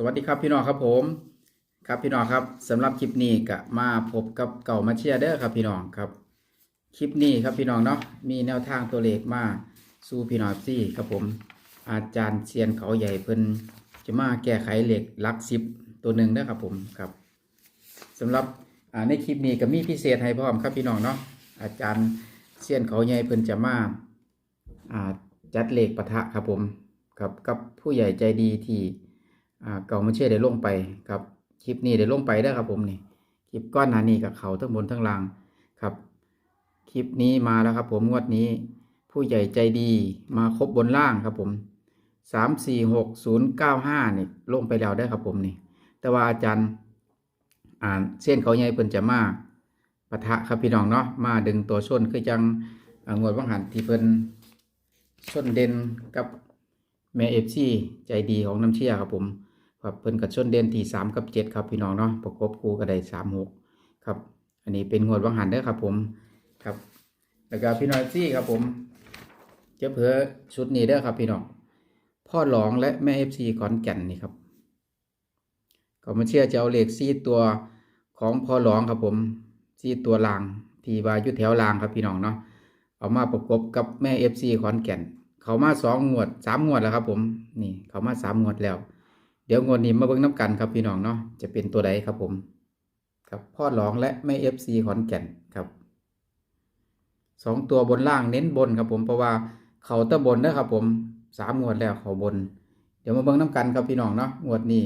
สวัสดีครับพี่น้องครับผมครับพี่น้องครับสำหรับคลิปนี้ก็มาพบกับเก่ามาเชียร์เด้อครับพี่น้องครับ คลิปนี้ครับพี่น้องเนาะมีแนวทางตัวเลขมาสู่พี่น้องซี่ครับผม อาจารย์เซียนเขาใหญ่เพิ่นจะมาแก้ไขเหล็กลักสิบตัวหนึ่งนะครับผมครับสำหรับในคลิปนี้ก็มีพิเศษให้พร้อมครับพี่น้องเนาะอาจารย์เซียนเขาใหญ่เพิ่นจะมาจัดเหล็กปะทะครับผมครับกับผู้ใหญ่ใจดีที่ เก่ามาเชื่อได้ลงไปครับคลิปนี้ได้ลงไปได้ครับผมนี่คลิปก้อนหนานี้กับเขาทั้งบนทั้งล่างครับ คลิปนี้มาแล้วครับผมงวดนี้ ผู้ใหญ่ใจดีมาครบบนล่างครับผมสามสี่หกศูนย์เก้าห้านี่ลงไปแล้วได้ครับผมนี่ แต่ว่าอาจารย์อ่านเส้นเขาใหญ่เพิ่นจะมาปะทะครับพี่น้องเนาะมาดึงตัวชนคือจังงวดวังหันที่เพิ่นชนเด่นกับแม่เอฟซีใจดีของน้ำเชี่ยครับผม ครับเพิ่นกับชนเด่นที่สามกับเจ็ดครับพี่น้องเนาะประกบคู่ก็ได้สามหกครับ อันนี้เป็นงวดวังหันเด้อครับผมครับ แล้วก็พี่น้องซี่ครับผมเจะเผื่อชุดนี้เด้อครับพี่น้องพ่อหลองและแม่เอฟซีขอนแก่นนี่ครับก็มาเชื่อจะเอาเหลขซี่ตัวของพ่อหลองครับผมซี่ตัวลางที่วายุแถวลางครับพี่น้องเนาะเอามาประกบกับแม่เอฟซีขอนแก่น เขามาสองงวดสามงวดแล้วครับผมนี่เขามาสามงวดแล้ว เดี๋ยวงวดนี้มาเบิ่งน้ำกันครับพี่น้องเนาะจะเป็นตัวใดครับผม ครับพ่อหลองและแม่เอฟซีขอนแก่นครับสองตัวบนล่างเน้นบนครับผมเพราะว่าเขาตะบนนะครับผมสามงวดแล้วเขาบน เดี๋ยวมาเบิ่งน้ำกันครับพี่น้องเนาะงวดนี้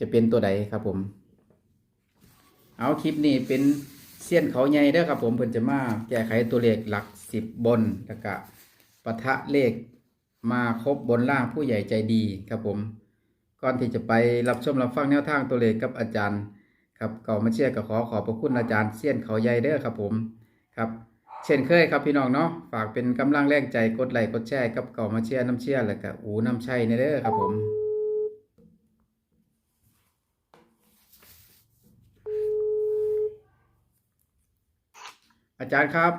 จะเป็นตัวใดครับผม เอาคลิปนี้เป็นเสี้ยนเขาใหญ่เด้อครับผมเพิ่นจะมาแก้ไขตัวเลขหลักสิบบนแล้วก็ปะทะเลขมาครบบนล่างผู้ใหญ่ใจดีครับผม ก่อนที่จะไปรับชมรับฟังแนวทางตัวเลขกับอาจารย์ครับก่ามาเชียร์ก็ขอขอบพระคุณอาจารย์เสี้ยนเขาใหญ่เด้อครับผมครับเช่นเคยครับพี่น้องเนาะฝากเป็นกำลังแรงใจกดไลค์กดแชร์กับเก่ามาเชียร์น้ำเชียร์แล้วก็อูน้ำชัยในเด้อครับผม อาจารย์ครับ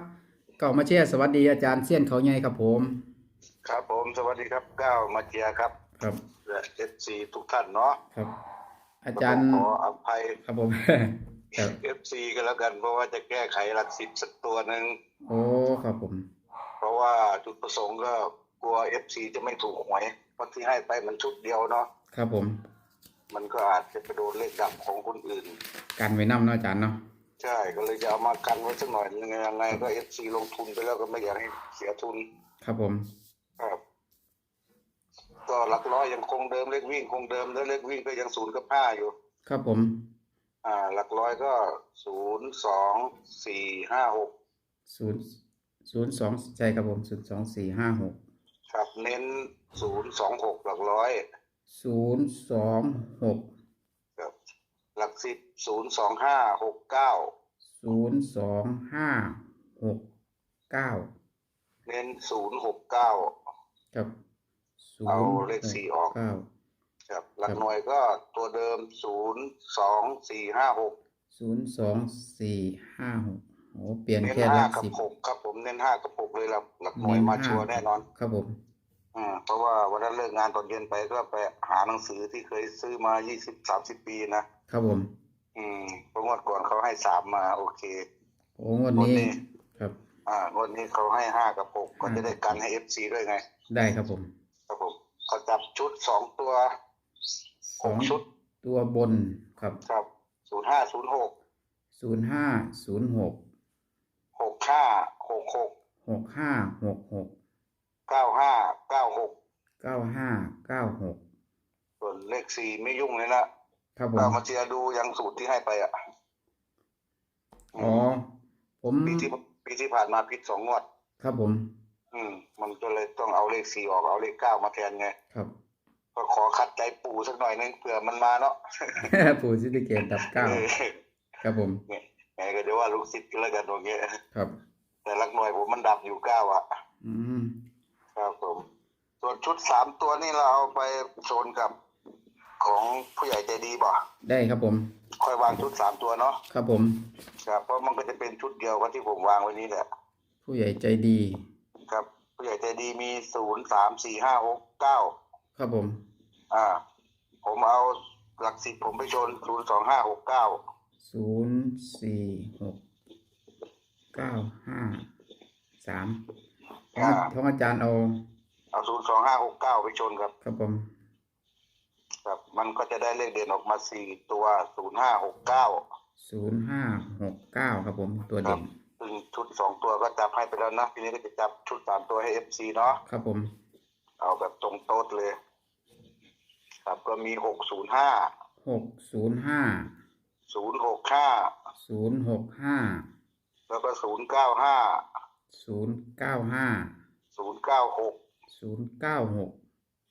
เก่ามาเชียร์สวัสดีอาจารย์เสี้ยนเขาใหญ่ครับผม ครับผมสวัสดีครับก้าวมาเจียครับ ครับและเอฟซีทุกท่านเนาะครับ อาจารย์ขออภัยครับผมครับเอฟซีกันแล้วกันเพราะว่าจะแก้ไขหลักสิบสักตัวหนึ่งโอ้ครับผม เพราะว่าจุดประสงค์ก็กลัวเอฟซีจะไม่ถูกหวยเพราะที่ให้ไปมันชุดเดียวเนาะครับผม มันก็อาจจะไปโดนเลขดับของคนอื่นกันไว้นำเนาะอาจารย์เนาะใช่ก็เลยจะเอามากันไว้สักหน่อยยังไงยังไงก็เอฟซีลงทุนไปแล้วก็ไม่อยากให้เสียทุน ครับผมครับ ก็หลักร้อยยังคงเดิมเลขวิ่งคงเดิมแล้วเลขวิ่งก็ยังศูนย์กับห้าอยู่ ครับผม อ่า หลักร้อยก็ศูนย์สองสี่ห้าหกศูนย์ศูนย์สองใช่ครับผมศูนย์สองสี่ห้าหกครับเน้นศูนย์สองหกหลักร้อยศูนย์สองหกครับหลักสิบศูนย์สองห้าหกเก้าศูนย์สองห้าหกเก้าเน้นศูนย์หกเก้าครับศู เอานย์เลขสี่ออกเก้าครับ หลักหน่วยก็ตัวเดิมศูนย์สองสี่ห้าหกศูนย์สองสี่ห้าหกโอ้เปลี่ยนเน้นแค่หห้าลักกับสิบหกครับผมเน้นห้ากับหกเลยหลักหลักหน่วยเน้นมาห้าชัวร์แน่นอน ครับผม อืมเพราะว่าวันนั้นเลิกงานตอนเย็นไปก็ไปหาหนังสือที่เคยซื้อมายี่สิบสามสิบปีนะ ครับผมอืมเพราะงวดก่อนเขาให้สามมาโอเค โอ้งวดนี้งวดนี้ ครับ อ่างวดนี้เขาให้ห้ากับหกก็ห้าจะได้กันให้เอฟซีด้วยไง ได้ครับผมครับผม เขาจับชุดสองตัวสหอกงชุดตัวบนครับครับศูนย์ห้าศูนย์หกศูนย์ห้าศูนย์หกหกห้าหกหกหกห้าหกหกเก้าห้าเก้าหกเก้าห้าเก้าหกส่วนเลขสี่ไม่ยุ่งเลยนะครับผมเรามาเชียร์ดูยังสูตรที่ให้ไปอะอ๋อผมปีที่ปีที่ผ่านมาผิดสองงวด ครับผม อืม มันก็เลยต้องเอาเลขสี่ออกเอาเลขเก้ามาแทนไง ครับ ก็ขอคัดใจปู่สักหน่อยนึงเผื่อมันมาเนาะ ปู่ซิติเกตดับเก้าเออครับผมไงก็เดี๋ยวว่าลูกศิษย์ก็แล้วกันตรงเงี้ยครับ แต่ลักหน่วยผมมันดับอยู่เก้าอะ อืม ครับผมส่วนชุดสามตัวนี่เราเอาไปโซนกับของผู้ใหญ่ใจดีบ่ได้ครับผม ค่อยวางชุดสามตัวเนาะ ครับผม ครับ เพราะมันก็จะเป็นชุดเดียวกับที่ผมวางไว้นี่แหละ ผู้ใหญ่ใจดี ครับผู้ใหญ่ใจดีมีศูนย์สามสี่ห้าหกเก้าครับผม อ่า ผมเอาหลักสิบผมไปชนศูนย์สองห้าหกเก้าศูนย์สี่หกเก้าห้าสามของของอาจารย์เอาเอาศูนย์สองห้าหกเก้าไปชนครับ ครับผม ครับมันก็จะได้เลขเด่นออกมาสี่ตัวศูนย์ห้าหกเก้าศูนย์ห้าหกเก้าครับผมตัวเด่นซึ่ง ชุดสองตัวก็จับให้ไปแล้วนะทีนี้ก็จะจับชุดสามตัวให้เอฟซีเนาะครับผม เอาแบบตรงโต๊ดเลย ครับก็มีหกศูนย์ห้าหกศูนย์ห้าศูนย์หกห้าศูนย์หกห้าแล้วก็ศูนย์เก้าห้าศูนย์เก้าห้าศูนย์เก้าหกศูนย์เก้าหก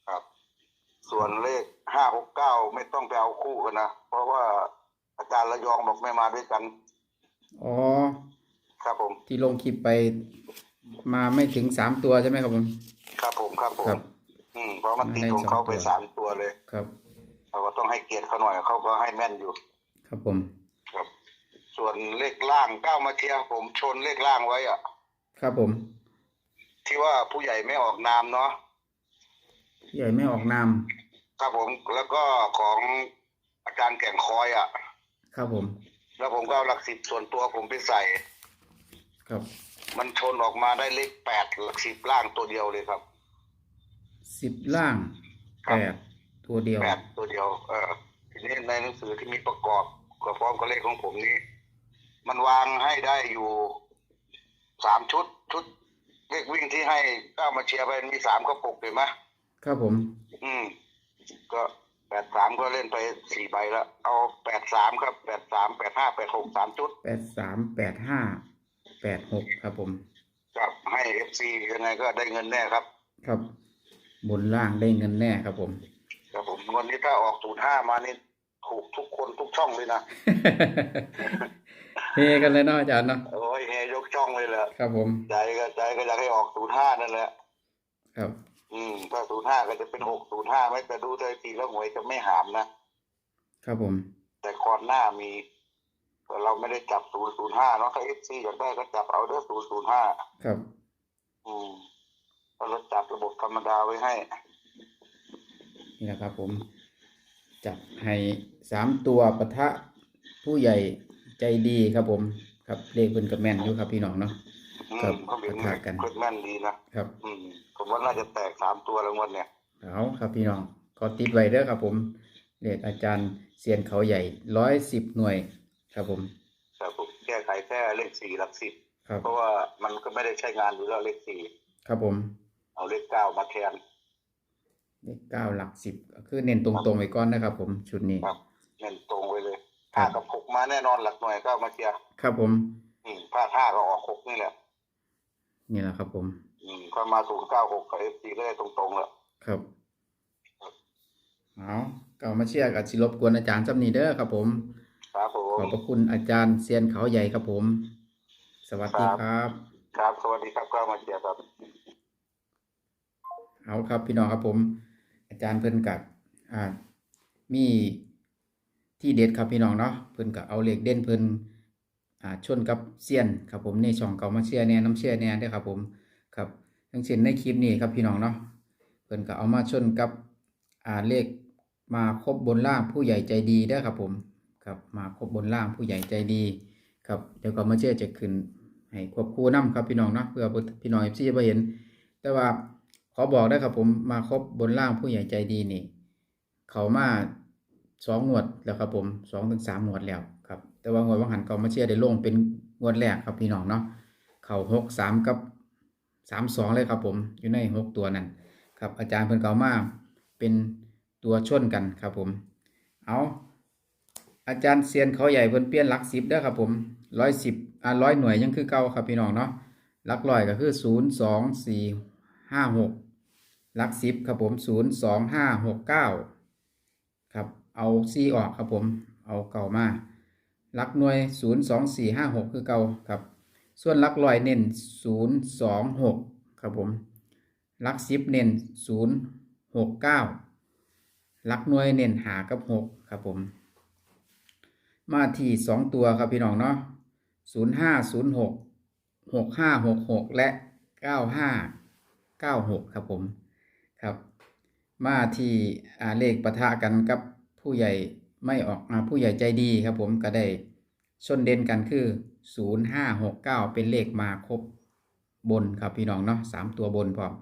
ครับ ส่วนเลขห้าหกเก้าไม่ต้องไปเอาคู่กันนะ เพราะว่าอาจารย์ระยองบอกไม่มาด้วยกัน อ๋อ ครับผม ที่ลงคลิปไปมาไม่ถึงสามตัวใช่ไหมครับผม ครับผมครับผครัมบ อืมเพราะมันติดของเขาไปสามตัวเลย ครับ เราก็ต้องให้เกียรติเขาหน่อยเขาก็ให้แม่นอยู่ ครับผม ครับ ส่วนเลขล่างก้าวมาเทียผมชนเลขล่างไว้อะครับผมที่ว่าผู้ใหญ่ไม่ออกนามเนาะพี่ใหญ่ไม่ออกนามครับผมแล้วก็ของอาจารย์แก่งคอยอะ่ะครับผม แล้วผมก็เอาหลักสิบส่วนตัวผมไปใส่ ครับมันชนออกมาได้เลขแปดหลักสิบล่างตัวเดียวเลยครับ สิบล่างครัแปบดตัวเดียว แปดตัวเดียว เออทีนี้ในหนังสือที่มีประกอบกับพร้อมกับเลขของผมนี้ มันวางให้ได้อยู่สามชุด ชุดเลขวิ่งที่ให้ก้าวมาเชียร์ไปมีสามกระปุกเห็นไหมครับผมอืม ก็แปดสามก็เล่นไปสี่ใบแล้วเอาแปดสามครับแปดสามแปดห้าแปดหกสามชุด แปดสามแปดห้าแปดหกครับผม ครับให้เอฟซียังไงก็ได้เงินแน่ครับ ครับ บนล่างได้เงินแน่ครับผม ครับผมวันนี้ถ้าออกศูนย์ห้ามานี่ถูกทุกคนทุกช่องเลยนะ เฮกันเลยเนาะอาจารย์เนาะ โอ้ยเฮยกช่องเลยแหละครับผม ใจก็ใจก็อยากให้ออกศูนย์ห้านั่นแหละ ครับ อืมถ้าศูนย์ห้าก็จะเป็นหกศูนย์ห้าไม่แต่ดูสถิติแล้วหวยจะไม่หามนะ ครับผม แต่ก่อนหน้ามี แต่เราไม่ได้จับศูนย์ศูนย์ห้าเนาะถ้าเอฟซีอยากได้ก็จับเอาเด้อศูนย์ศูนย์ห้าครับ อืมเราจัดระบบธรรมดาไว้ให้ นี่นะครับผม จับให้สามตัวปะทะเป็นผู้ใหญ่ใจดีครับผม ครับเลขเพิ่นกับแม่นอยู่ครับพี่น้องเนาะ อืครับมเขาเป็นปะทะกัน คนแม่นดีนะ ครับ อืมผมว่าน่าจะแตกสามตัวแล้วงวดเนี่ย เอาครับพี่น้องก็ติดไว้เด้อครับผมเลขอาจารย์เซียนเขาใหญ่ร้อยสิบหน่วย ครับผมแต่ผมแก้ไขแค่เลขสี่หลักสิบครับเพราะว่ามันก็ไม่ได้ใช้งานอยู่แล้วเลขสี่ครับผม เอาเลขเก้ามาแทนเลขเก้าหลักสิบก็คือเน้นตรงๆไว้ก่อนนะครับ ผมชุดนี้ครับเน้นตรงไว้เลยครัห้าบกับหกมาแน่นอนหลักหน่วยก็เอามาเชียร์ครับผมอืมถ้าห้าก็ออกหกนี่แหละนี่แหละครับ ผม อืมก็มาศูนย์เก้าหกกับเอฟซีก็ได้ตรงๆแล้วครับเอาเก่ามาเชียร์กับสิรบกวนอาจารย์จำนีเด้อครับผม ครับผขมอบพระคุณอาจารย์เซียนเขาใหญ่ครับผม สวัสดีครับ ครับ สวัสดีครับก็มาเชียร์ครับ เอาครับพี่น้องครับผม อาจารย์เพิ่นกับอ่ามีที่เด็ดครับพี่น้องเนาะเพิ่นกับเอาเหล็กเด่นเพิ่นอ่าชนกับเซียนครับผมในช่องเก่ามาเชียร์แน่น้ำเชียร์แน่เด้อครับผมครับทั้งเช่นในคลิปนี้ครับพี่น้องเนาะเพิ่นก็เอามาชนกับอ่าเลขมาครบบนล่างผู้ใหญ่ใจดีเด้อครับผม ครับมาครบบนล่างผู้ใหญ่ใจดีครับเดี๋ยวก็มาเชียร์จะขึ้นให้ควบคู่นํครับพี่น้องเนาะเพื่อพี่น้อง FC จะบ่เห็น แต่ว่าขอบอกได้ครับผมมาครบบนล่างผู้ใหญ่ใจดีนี่ เขามาสองงวดแล้วครับผมสองถึงสามงวดแล้วครับแต่ว่างวดวังหันก็มาเชียร์ได้ลงเป็นงวดแรกครับพี่น้องเนาะเขาหกสามกับสามสองเลยครับผมอยู่ในหกตัวนั้นครับอาจารย์เพิ่นเก่ามาเป็นตัวชนกันครับผมเอา อาจารย์เซียนเขาใหญ่เพิ่นเปลี่ยนหลักสิบเด้อครับผมร้อยสิบอ่าร้อยหน่วยยังคือเก่าครับพี่น้องเนาะหลักร้อยก็คือศูนย์สองสี่ห้าหกหลักสิบครับผมศูนย์สองห้าหกเก้าครับเอาซีออกครับผมเอาเก่ามาหลักหน่วยศูนย์สองสี่ห้าหกคือเก่าครับ ส่วนหลักร้อยเน้นศูนย์สองหกครับผมหลักสิบเน้นศูนย์หกเก้าหลักหน่วยเน้นหากับหกครับผม มาที่สองตัวครับพี่น้องเนาะศูนย์ห้าศูนย์หกหกห้าหกหกและเก้าห้าเก้าหกครับผมครับ มาที่เลขปะทะกันกับผู้ใหญ่ไม่ออกอ่าผู้ใหญ่ใจดีครับผมก็ได้ชนเด่นกันคือ0569เป็นเลขมาครบบนครับพี่น้องเนาะสามตัวบนพร้อม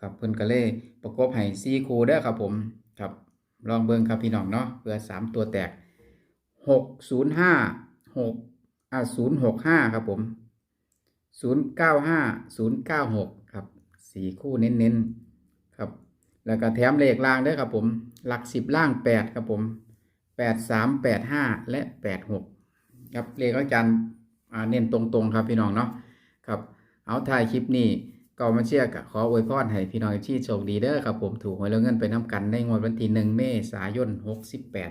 ครับเพิ่นก็เลยประกบให้4คู่เด้อครับผมครับลองเบิ่งครับพี่น้องเนาะเพื่อสามตัวแตก 605 6อ่า065ครับผม095 096ครับสี่คู่เน้นๆครับ แล้วก็แถมเลขล่างด้วยครับผม หลักสิบล่างแปดครับผมแปดสามแปดห้าและแปดหกครับเลขอาจารย์เน้นตรงๆครับพี่น้องเนาะครับ เอาถ่ายคลิปนี้ก็มาเชียร์กขออวยพรให้พี่น้องที่โชคดีเด้อครับผมถูกหวยแล้วเงินไปน้ำกันในงวดวันที่หนึ่งเมษายนหกสิบแปด